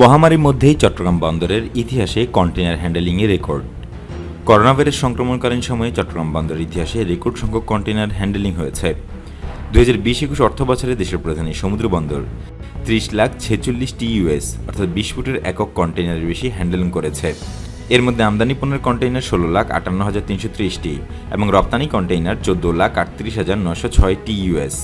মহামারীর মধ্যেই চট্টগ্রাম বন্দরের ইতিহাসে কন্টেনার হ্যান্ডেলিংয়ে রেকর্ড। করোনা ভাইরাস সংক্রমণকালীন সময়ে চট্টগ্রাম বন্দরের ইতিহাসে রেকর্ড সংখ্যক কন্টেনার হ্যান্ডেলিং হয়েছে। দুই হাজার বিশ একুশ অর্থ বছরে দেশের প্রধানী সমুদ্র বন্দর, ত্রিশ লাখ ছেচল্লিশটি ইউএস অর্থাৎ বিশ ফুটের একক কন্টেনারের বেশি হ্যান্ডেলিং করেছে। এর মধ্যে আমদানি পণ্যের কন্টেইনার ষোলো লাখ আটান্ন হাজার তিনশো ত্রিশটি এবং রপ্তানি কন্টেইনার চোদ্দ লাখ আটত্রিশ হাজার নশো ছয়টি ইউএস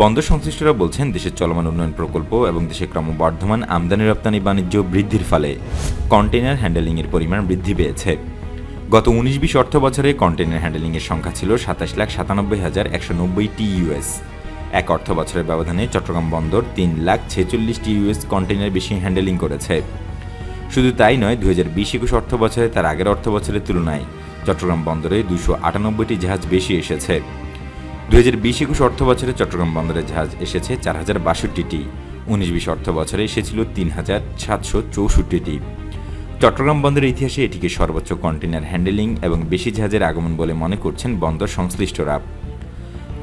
বন্দর সংশ্লিষ্টরা বলছেন, দেশের চলমান উন্নয়ন প্রকল্প এবং দেশে ক্রমবর্ধমান আমদানি রপ্তানি বাণিজ্য বৃদ্ধির ফলে কন্টেইনার হ্যান্ডেলিংয়ের পরিমাণ বৃদ্ধি পেয়েছে। গত উনিশ বিশ অর্থ বছরে কন্টেইনার হ্যান্ডেলিংয়ের সংখ্যা ছিল সাতাশ লাখ সাতানব্বই হাজার একশো নব্বই নব্বইটি ইউএস। এক অর্থ বছরের ব্যবধানে চট্টগ্রাম বন্দর তিন লাখ ছেচল্লিশটি ইউএস কন্টেইনার বেশি হ্যান্ডেলিং করেছে। শুধু তাই নয় দু হাজার বিশ একুশ অর্থ বছরে তার আগের অর্থ বছরের তুলনায় চট্টগ্রাম বন্দরে দুশো আটানব্বইটি জাহাজ বেশি এসেছে। দু হাজার বিশ একুশ অর্থ বছরে চট্টগ্রাম বন্দরে জাহাজ এসেছে চার হাজার বাষট্টিটি। উনিশ বিশ অর্থ বছরে এসেছিল তিন হাজার সাতশো চৌষট্টিটি। চট্টগ্রাম বন্দরের ইতিহাসে এটিকে সর্বোচ্চ কন্টেনার হ্যান্ডেলিং এবং বেশি জাহাজের আগমন বলে মনে করছেন বন্দর সংশ্লিষ্টরা।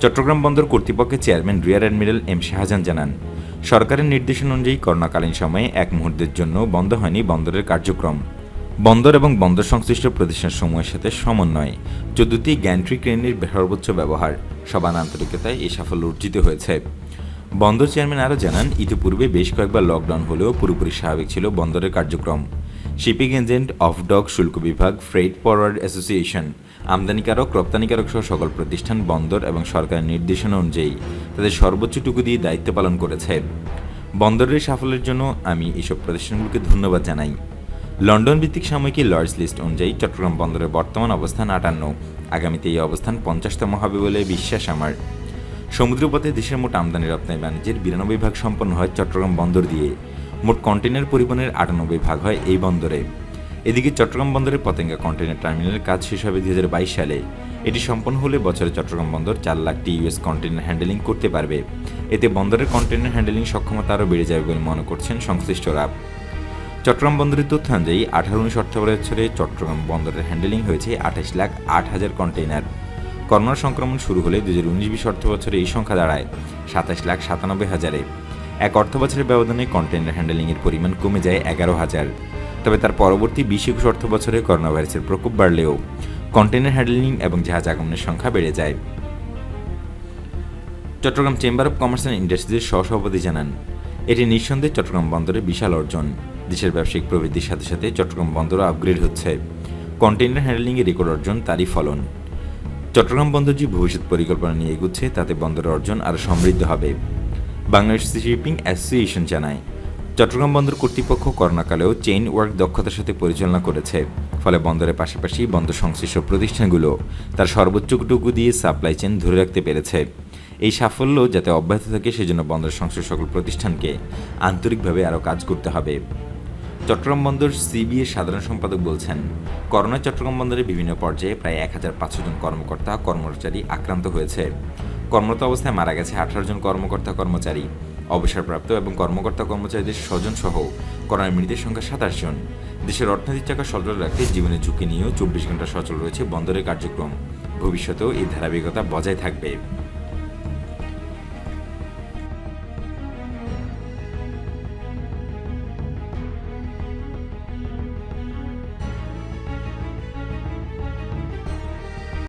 চট্টগ্রাম বন্দর কর্তৃপক্ষের chairman rear admiral M Shahjahan জানান, সরকারের নির্দেশনা অনুযায়ী করোনাকালীন সময়ে এক মুহূর্তের জন্য বন্ধ হয়নি বন্দরের কার্যক্রম। বন্দর এবং বন্দর সংশ্লিষ্ট প্রতিষ্ঠানসমূহের সাথে সমন্বয়। চোদ্দটি গ্যান্ট্রি ক্রেনের সর্বোচ্চ ব্যবহার সবার আন্তরিকতায় এই সাফল্য অর্জিত হয়েছে। বন্দর চেয়ারম্যান আরও জানান, ইতিপূর্বে বেশ কয়েকবার লকডাউন হলেও পুরোপুরি স্বাভাবিক ছিল বন্দরের কার্যক্রম। শিপিং এজেন্ট অফ ডক শুল্ক বিভাগ, ফ্রেড ফরওয়ার্ড অ্যাসোসিয়েশন, আমদানিকারক, রপ্তানিকারক সহ সকল প্রতিষ্ঠান বন্দর এবং সরকারের নির্দেশনা অনুযায়ী তাদের সর্বোচ্চটুকু দিয়ে দায়িত্ব পালন করেছে। বন্দরের সাফল্যের জন্য আমি এসব প্রতিষ্ঠানগুলোকে ধন্যবাদ জানাই। লন্ডন ভিত্তিক সাময়িকী লর্ডস লিস্ট অনুযায়ী চট্টগ্রাম বন্দরের বর্তমান অবস্থান আটান্ন। আগামীতে এই অবস্থান পঞ্চাশতম হবে বলে বিশ্বাস আমার। সমুদ্রপথে দেশের মোট আমদানি, রপ্তানি, বাণিজ্যের বিরানব্বই ভাগ সম্পন্ন হয় চট্টগ্রাম বন্দর দিয়ে। মোট কন্টেনার পরিবহনের আটানব্বই ভাগ হয় এই বন্দরে। এদিকে চট্টগ্রাম বন্দরের পতেঙ্গা কন্টেনার টার্মিনালের কাজ শেষ হবে দুই হাজার বাইশ সালে। এটি সম্পন্ন হলে বছরে চট্টগ্রাম বন্দর চার লাখটি ইউএস কন্টেনার হ্যান্ডেলিং করতে পারবে। এতে বন্দরের কন্টেনার হ্যান্ডেলিং সক্ষমতা আরও বেড়ে যাবে বলে মনে করছেন সংশ্লিষ্টরা। চট্টগ্রাম বন্দরের তথ্য অনুযায়ী আঠারো উনিশ অর্থ বছরে চট্টগ্রাম বন্দরের হ্যান্ডেলিং হয়েছে আঠাশ লাখ আট হাজার কন্টেইনার করোনা সংক্রমণ শুরু হলে দু হাজার উনিশ বিশ অর্থ বছরে এই সংখ্যা দাঁড়ায় সাতাশ লাখ সাতানব্বই হাজারে। এক অর্থ বছরের ব্যবধানে কন্টেইনার হ্যান্ডেলিংয়ের পরিমাণ কমে যায় এগারো হাজার। তবে তার পরবর্তী বিশ একুশ অর্থ বছরে করোনা ভাইরাসের প্রকোপ বাড়লেও কন্টেইনার হ্যান্ডেলিং এবং জাহাজ আগমনের সংখ্যা বেড়ে যায়। Chattogram chamber of commerce and ইন্ডাস্ট্রিজের সহসভাপতি জানান, এটি নিঃসন্দেহে চট্টগ্রাম বন্দরের বিশাল অর্জন। দেশের ব্যবসায়িক প্রবৃদ্ধির সাথে সাথে চট্টগ্রাম বন্দরও আপগ্রেড হচ্ছে। কন্টেইনার হ্যান্ডেলিংয়ে রেকর্ড অর্জন, তারই ফলন। চট্টগ্রাম বন্দর যে ভবিষ্যৎ পরিকল্পনা নিয়ে এগুচ্ছে, তাতে বন্দরের অর্জন আরও সমৃদ্ধ হবে। বাংলাদেশ শিপিং অ্যাসোসিয়েশন জানায়, চট্টগ্রাম বন্দর কর্তৃপক্ষ করোনাকালেও চেইন ওয়ার্ক দক্ষতার সাথে পরিচালনা করেছে। ফলে বন্দরের পাশাপাশি বন্দর সংশ্লিষ্ট প্রতিষ্ঠানগুলো তার সর্বোচ্চটুকু দিয়ে সাপ্লাই চেইন ধরে রাখতে পেরেছে। এই সাফল্য যাতে অব্যাহত থাকে, সেজন্য বন্দর সংশ্লিষ্ট সকল প্রতিষ্ঠানকে আন্তরিকভাবে আরও কাজ করতে হবে। চট্টগ্রাম বন্দর সিবিএ সাধারণ সম্পাদক বলছেন, করোনা চট্টগ্রাম বন্দরে বিভিন্ন পর্যায়ে প্রায় এক হাজার পাঁচশো জন কর্মকর্তা, কর্মচারী আক্রান্ত হয়েছে। কর্মরত অবস্থায় মারা গেছে আঠারো জন কর্মকর্তা, কর্মচারী, অবসরপ্রাপ্ত এবং কর্মকর্তা কর্মচারীদের স্বজন সহ করোনায় মৃতের সংখ্যা সাতাশ জন। দেশের অর্থনৈতিক চাকা সচল রাখতে জীবনের ঝুঁকি নিয়েও চব্বিশ ঘণ্টা সচল রয়েছে বন্দরের কার্যক্রম। ভবিষ্যতেও এই ধারাবাহিকতা বজায় থাকবে।